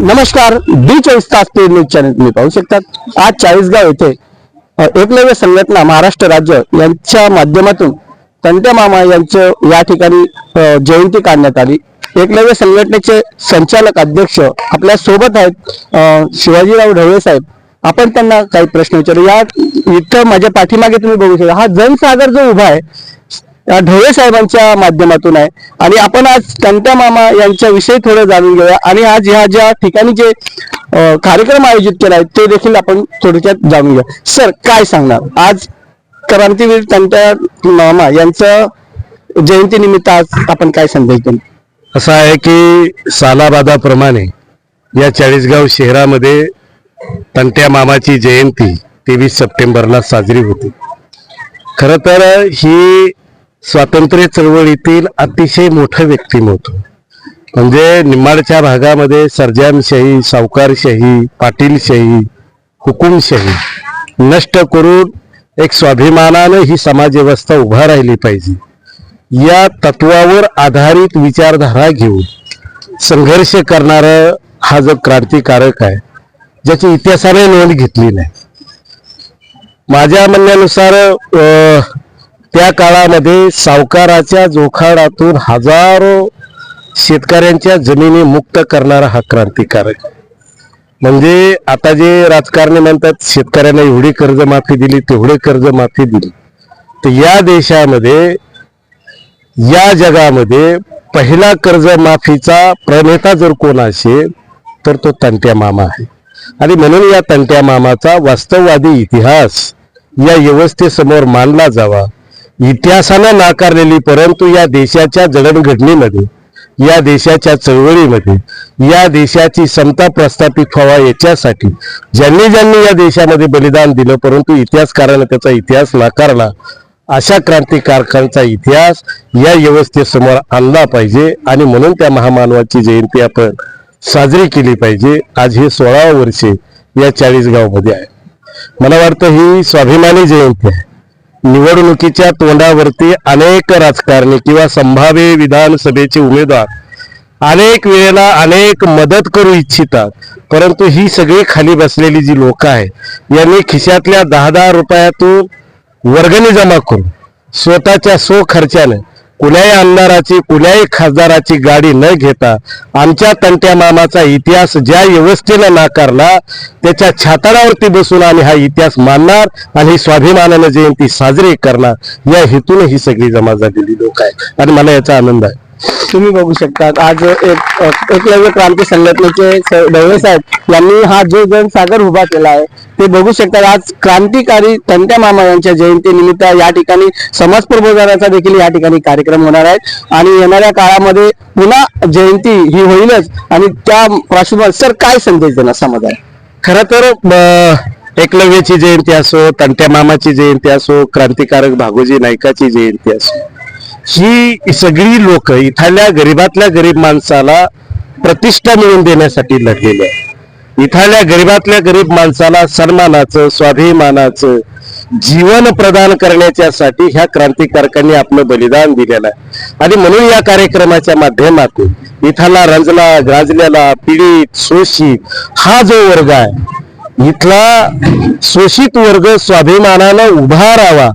नमस्कार बी चोवीस तास ते न्यूज चॅनल तुम्ही पाहू शकतात. आज चाळीसगाव येथे एकलव्य संघटना महाराष्ट्र राज्य यांच्या माध्यमातून तंटे मामा यांचं या ठिकाणी जयंती काढण्यात आली. एकलव्य संघटनेचे संचालक अध्यक्ष आपल्यासोबत आहेत शिवाजीराव ढवळे साहेब. आपण त्यांना काही प्रश्न विचारू. या इथं माझ्या पाठीमागे तुम्ही बघू शकता. हा जनसागर जो उभा आहे ढवळे साहेबांच्या माध्यमातून आहे. आणि आपण आज कंट्या मामा यांच्याविषयी थोडं जाणून घेऊया. आणि आज ह्या ज्या ठिकाणी जे कार्यक्रम आयोजित केला आहे ते देखील आपण थोडक्यात जाणून घेऊया. सर काय सांगणार? आज क्रांतीवीर कंट्या मामा यांचं जयंतीनिमित्त आज आपण काय संदेश देऊ असं आहे की सालाबादाप्रमाणे या चाळीसगाव शहरामध्ये तंट्या मामाची जयंती तेवीस सप्टेंबरला साजरी होती. खरं तर ही स्वातंत्र्य चळवळीतील अतिशय मोठं व्यक्तिमत्व. म्हणजे निम्माडच्या भागामध्ये सर्जनशाही सावकारशाही पाटीलशाही हुकुमशाही नष्ट करून एक स्वाभिमानानं ही समाजव्यवस्था उभा राहिली पाहिजे. या तत्वावर आधारित विचारधारा घेऊन संघर्ष करणारा हा जो क्रांतिकारक आहे ज्याची इतिहासाने नोंद घेतली नाही. माझ्या म्हणण्यानुसार त्या काळामध्ये सावकाराच्या जोखाडातून हजारो शेतकऱ्यांच्या जमिनी मुक्त करणारा हा क्रांतिकारक म्हणजे आता जे राजकारणी म्हणतात शेतकऱ्यांना एवढी कर्जमाफी दिली तेवढे कर्जमाफी दिली. तर या देशामध्ये या जगामध्ये पहिला कर्जमाफीचा प्रणेता जर कोण असेल तर तो तंट्या मामा आहे. आणि म्हणून या तंट्या मामाचा वास्तववादी इतिहास या व्यवस्थेसमोर मांडला जावा. इतिहासानं नाकारलेली परंतु या देशाच्या जडणघडणीमध्ये या देशाच्या चळवळीमध्ये या देशाची समता प्रस्थापित व्हावा याच्यासाठी ज्यांनी ज्यांनी या देशामध्ये बलिदान दिलं परंतु इतिहासकारानं त्याचा इतिहास नाकारला अशा क्रांतिकारकांचा इतिहास या व्यवस्थेसमोर आणला पाहिजे आणि म्हणून त्या महामानवाची जयंती आपण साजरी केली पाहिजे. आज हे सोळावं वर्षे या चाळीसगावमध्ये आहे. मला वाटतं ही स्वाभिमानी जयंती आहे. निवडणुकीच्या तोंडावरती अनेक राजकारणी किंवा संभाव्य विधानसभेचे उमेदवार अनेक वेळेला अनेक मदत करू इच्छितात परंतु ही सगळी खाली बसलेली जी लोक आहेत यांनी खिशातल्या दहा दहा रुपयातून वर्गणी जमा करून स्वतःच्या सो खर्चाने कुण्याही आमदाराची कुण्याही खासदाराची गाडी न घेता आमच्या तंट्या मामाचा इतिहास ज्या व्यवस्थेनं नाकारला त्याच्या छाताडावरती बसून आम्ही हा इतिहास मानणार आणि स्वाभिमानानं जयंती साजरी करणार. या हेतून ही सगळी जमा झालेली लोक आहे आणि मला याचा आनंद आहे. तुम्ही बघू शकता आज एक एकलव्य क्रांती संघटनेचे स- ढवळे साहेब यांनी हा जो जनसागर उभा केला आहे ते बघू शकतात. आज क्रांतिकारी तंट्या मामा यांच्या जयंती निमित्त या ठिकाणी समाज प्रबोधनाचा देखील या ठिकाणी कार्यक्रम होणार आहे. आणि येणाऱ्या काळामध्ये पुन्हा जयंती ही होईलच. आणि त्या पार्श्वभूमीवर सर काय संदेश देणार समाजाला? खर तर एकलव्याची जयंती असो तंट्या मामाची जयंती असो क्रांतिकारक भागोजी नायकाची जयंती असो ही सगळी लोक इथल्या गरीबातल्या गरीब माणसाला प्रतिष्ठा मिळवून देण्यासाठी लढलेली आहे. इथल्या गरीबातल्या गरीब माणसाला सन्मानाचं स्वाभिमानाचं जीवन प्रदान करण्याच्यासाठी ह्या क्रांतिकारकांनी आपलं बलिदान दिलेलं आहे. आणि म्हणून या कार्यक्रमाच्या माध्यमातून इथला रंजला गाजलेला पीडित शोषित हा जो वर्ग आहे इथला शोषित वर्ग स्वाभिमानानं उभा राहावा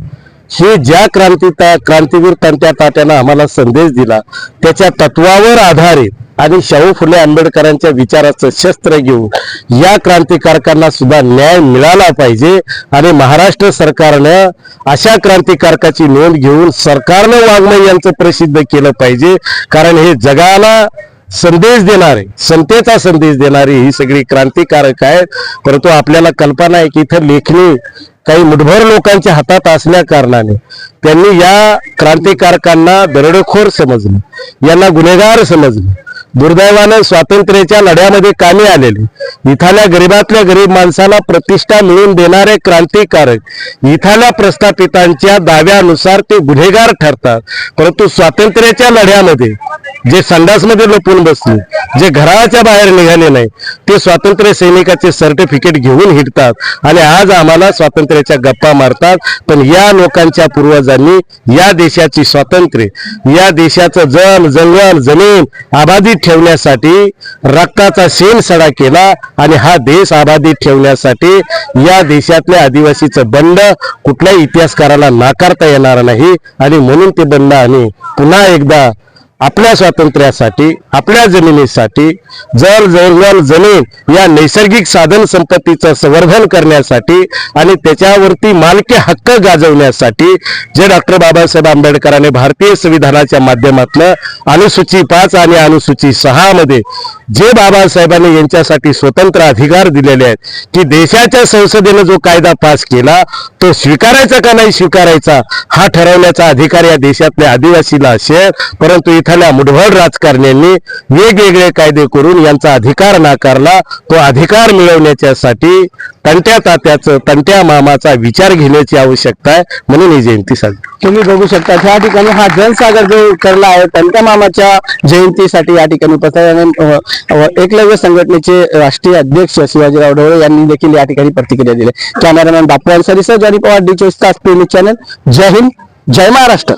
हे ज्या क्रांती क्रांतीवीर त्यांच्या तात्यानं आम्हाला संदेश दिला त्याच्या तत्वावर आधारित आणि शाहू फुले आंबेडकरांच्या विचाराचं शस्त्र घेऊन या क्रांतिकारकांना सुद्धा न्याय मिळाला पाहिजे आणि महाराष्ट्र सरकारनं अशा क्रांतिकारकाची नोंद घेऊन सरकारनं वाङ्मय यांचं प्रसिद्ध केलं पाहिजे. कारण हे जगाला संदेश देणारे समतेचा संदेश देणारी ही सगळी क्रांतिकारक आहे. परंतु आपल्याला कल्पना आहे की इथं लेखणी काही मुठभर लोकांच्या हातात असल्या कारणाने त्यांनी या क्रांतिकारकांना दरोडेखोर समजलं यांना गुन्हेगार समजलं. दुर्दैवानं स्वातंत्र्याच्या लढ्यामध्ये कामी आलेले. इथाल्या गरीबातल्या गरीब माणसाला प्रतिष्ठा मिळवून देणारे क्रांतिकारक इथाल्या प्रस्थापितांच्या दाव्यानुसार ते गुन्हेगार ठरतात. परंतु स्वातंत्र्याच्या लढ्यामध्ये जे संडासमध्ये लपून बसले जे घराच्या बाहेर निघाले नाही ते स्वातंत्र्य सैनिकाचे सर्टिफिकेट घेऊन हिटतात आणि आज आम्हाला स्वातंत्र्याच्या गप्पा मारतात. पण या लोकांच्या पूर्वजांनी या देशाची स्वातंत्र्य या देशाचं जन जंगल जमीन आबादी ठेवण्यासाठी रक्ताचा शेण सडा केला आणि हा देश आबाधित ठेवण्यासाठी या देशातल्या आदिवासीचं बंड कुठल्याही इतिहासकाराला नाकारता येणार नाही. आणि म्हणून ते बंड आम्ही पुन्हा एकदा आपल्या स्वातंत्र्यासाठी आपल्या जमिनीसाठी जर जर जमीन या नैसर्गिक साधन संपत्तीचं संवर्धन करण्यासाठी आणि त्याच्यावरती मालकी हक्क गाजवण्यासाठी जे डॉक्टर बाबासाहेब आंबेडकरांनी भारतीय संविधानाच्या माध्यमातलं अनुसूची पाच आणि अनुसूची सहा मध्ये जे बाबासाहेबांनी यांच्यासाठी स्वतंत्र अधिकार दिलेले आहेत की देशाच्या संसदेनं जो कायदा पास केला तो स्वीकारायचा का नाही स्वीकारायचा हा ठरवण्याचा अधिकार या देशातल्या आदिवासीला असेल. परंतु इथल्या मुठभर राजकारण्यांनी वेगवेगळे कायदे करून यांचा अधिकार नाकारला. तो अधिकार मिळवण्याच्यासाठी तंट्या तात्याचं तंट्या मामाचा विचार घेण्याची आवश्यकता आहे म्हणून ही जयंती साजरी तुम्ही बघू शकता या ठिकाणी हा जनसागर जो करला आहे तंट्या मामाच्या जयंतीसाठी या ठिकाणी एकलव्य संघटनेचे राष्ट्रीय अध्यक्ष शिवाजीराव ढवळे यांनी देखील या ठिकाणी प्रतिक्रिया दिली. कॅमेरामॅन बापू अन्सारी सर जरी पवार डी चोवीस तास न्यूज चॅनल. जय हिंद जय महाराष्ट्र.